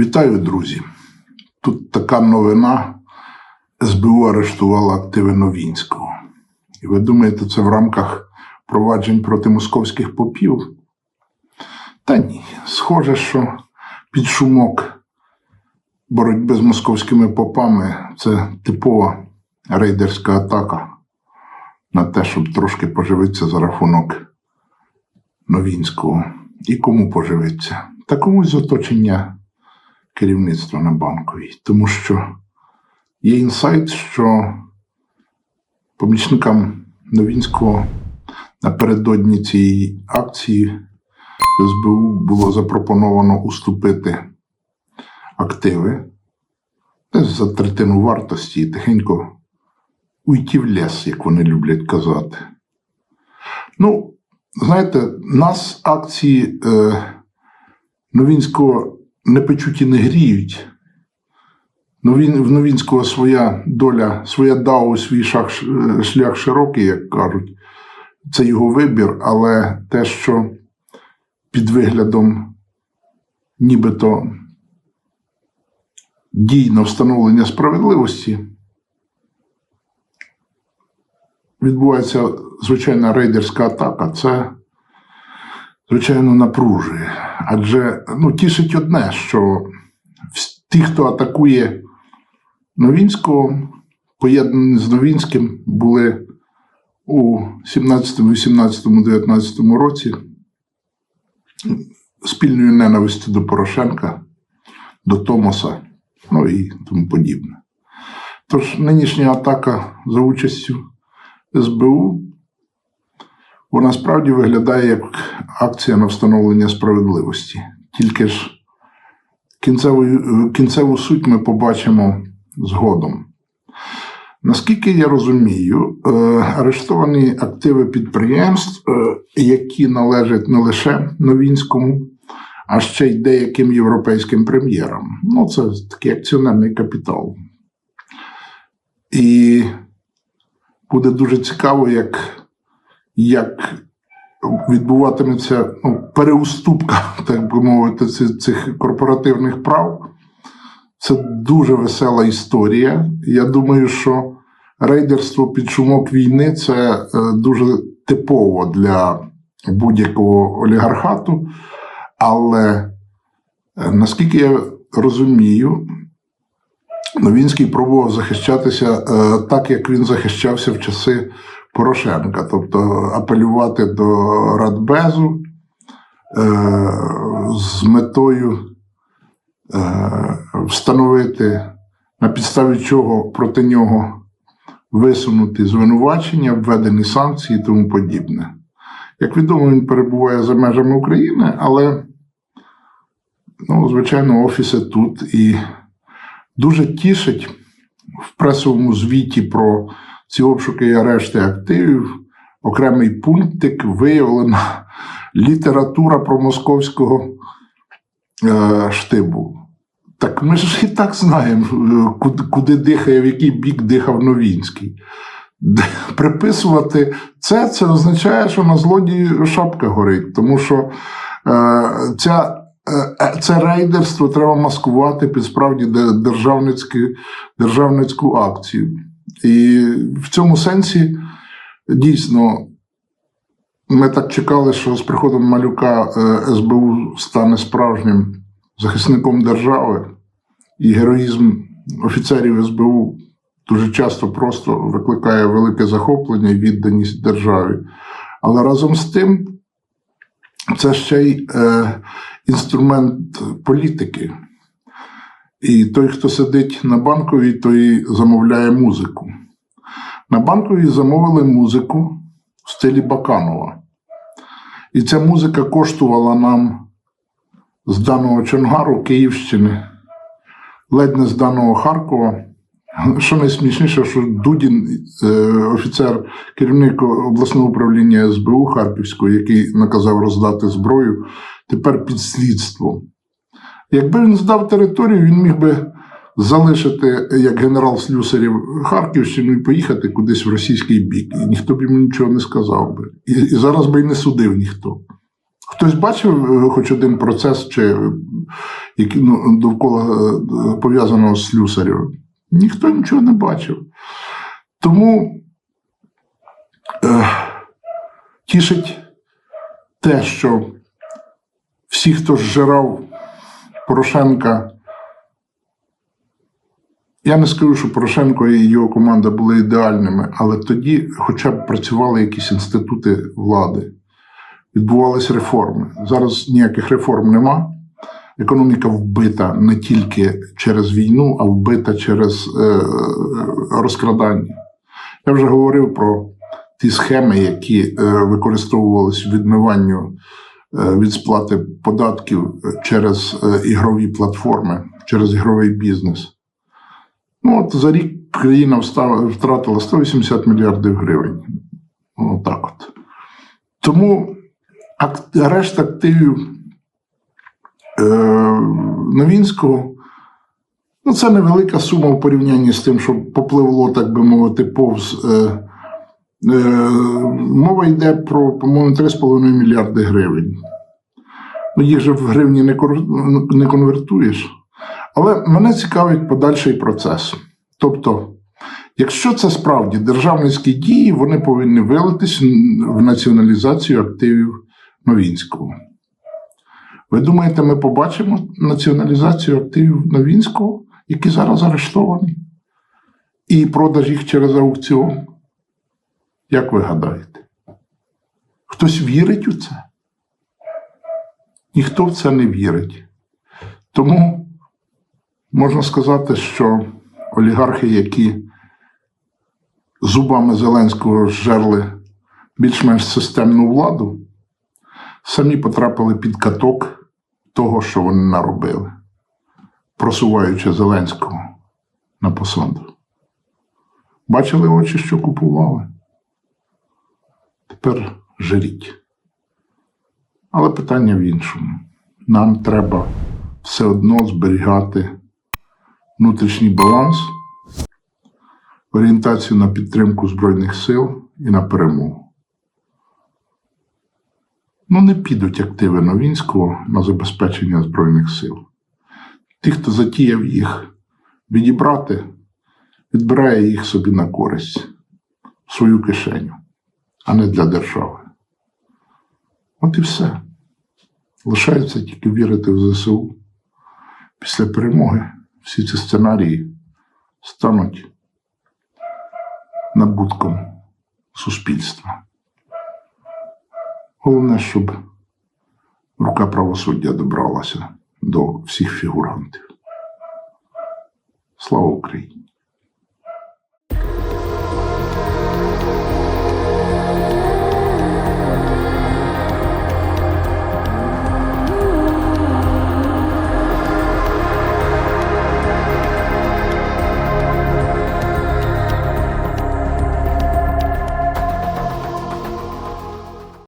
Вітаю, друзі. Тут така новина. СБУ арештувала активи Новінського. І ви думаєте, це в рамках проваджень проти московських попів? Та ні. Схоже, що під шумок боротьби з московськими попами це типова рейдерська атака на те, щоб трошки поживитися за рахунок Новінського. І кому поживиться? Та комусь з оточення керівництва на банковій. Тому що є інсайт, що помічникам Новінського напередодні цієї акції СБУ було запропоновано уступити активи десь за третину вартості і тихенько уйти в ліс, як вони люблять казати. Ну, знаєте, нас акції е, Новінського не печуть і не гріють. Новін, в Новінського своя доля, своя дау, свій шах, е, шлях широкий, як кажуть. Це його вибір, але те, що під виглядом нібито дійно встановлення справедливості відбувається звичайна рейдерська атака. Це, звичайно, напружує. Адже ну, тішить одне, що ті, хто атакує Новінського, поєднані з Новінським, були у 17, 18, 19 році спільною ненавистю до Порошенка, до Томоса, ну і тому подібне. Тож нинішня атака за участю СБУ, вона справді виглядає як акція на встановлення справедливості. Тільки ж кінцеву, кінцеву суть ми побачимо згодом. Наскільки я розумію, е, арештовані активи підприємств, е, які належать не лише Новінському, а ще й деяким європейським прем'єрам. Ну, це такий акціонерний капітал. І буде дуже цікаво, як, як відбуватиметься ну, переуступка, так би мовити, цих корпоративних прав. Це дуже весела історія. Я думаю, що рейдерство під шумок війни це е, дуже типово для будь-якого олігархату. Але е, наскільки я розумію, Новінський пробував захищатися е, так, як він захищався в часи Порошенка, тобто апелювати до Радбезу е, з метою е, встановити, на підставі чого проти нього висунути звинувачення, введені санкції і тому подібне. Як відомо, він перебуває за межами України, але, ну, звичайно, офіси тут і дуже тішить в пресовому звіті про ці обшуки і арешти активів. Окремий пунктик виявлена література про московського е, штибу. Так ми ж і так знаємо, е, куди, куди дихає, в який бік дихав Новінський. Приписувати це, це означає, що на злодії шапка горить, тому що е, ця, е, це рейдерство треба маскувати під справді державницьку акцію. І в цьому сенсі дійсно ми так чекали, що з приходом малюка е, СБУ стане справжнім захисником держави, і героїзм офіцерів СБУ дуже часто просто викликає велике захоплення і відданість державі. Але разом з тим, це ще й е, інструмент політики. І той, хто сидить на банковій, той замовляє музику. На банковій замовили музику в стилі Баканова. І ця музика коштувала нам з даного Чонгару Київщини, ледь не з даного Харкова. Що найсмішніше, що Дудін, е, офіцер, керівник обласного управління СБУ Харківського, який наказав роздати зброю, тепер під слідством. Якби він здав територію, він міг би залишити як генерал Слюсарів Харківщину і поїхати кудись в російський бік. І ніхто б йому нічого не сказав би. І, і зараз би й не судив ніхто. Хтось бачив е, хоч один процес, чи е, який ну, довкола е, пов'язаного з Слюсарєвим? Ніхто нічого не бачив. Тому е, тішить те, що всі, хто зжирав Порошенка, я не скажу, що Порошенко і його команда були ідеальними, але тоді хоча б працювали якісь інститути влади, відбувалися реформи. Зараз ніяких реформ нема. Економіка вбита не тільки через війну, а вбита через е, розкрадання. Я вже говорив про ті схеми, які е, використовувалися відмиванню від сплати податків через е, ігрові платформи, через ігровий бізнес. Ну, от за рік країна втратила 180 мільярдів гривень. Отак от. Тому арешт активів е, Новінського. Ну, це невелика сума в порівнянні з тим, що попливло, так би мовити, повз. Е, е, мова йде про, по-моєму, 3,5 мільярди гривень. Ну, їх же в гривні не конвертуєш. Але мене цікавить подальший процес. Тобто, якщо це справді державницькі дії, вони повинні вилитись в націоналізацію активів Новінського. Ви думаєте, ми побачимо націоналізацію активів Новінського, які зараз арештовані, і продаж їх через аукціон? Як ви гадаєте? Хтось вірить у це? Ніхто в це не вірить. Тому можна сказати, що олігархи, які зубами Зеленського жерли більш-менш системну владу, самі потрапили під каток того, що вони наробили, просуваючи Зеленського на посаду. Бачили очі, що купували? Тепер жиріть. Але питання в іншому. Нам треба все одно зберігати внутрішній баланс, орієнтацію на підтримку Збройних сил і на перемогу. Ну, не підуть активи Новінського на забезпечення Збройних сил. Ті, хто затіяв їх відібрати, відбирає їх собі на користь, в свою кишеню, а не для держави. От і все. Лишається тільки вірити в ЗСУ. Після перемоги всі ці сценарії стануть набутком суспільства. Головне, щоб рука правосуддя добралася до всіх фігурантів. Слава Україні!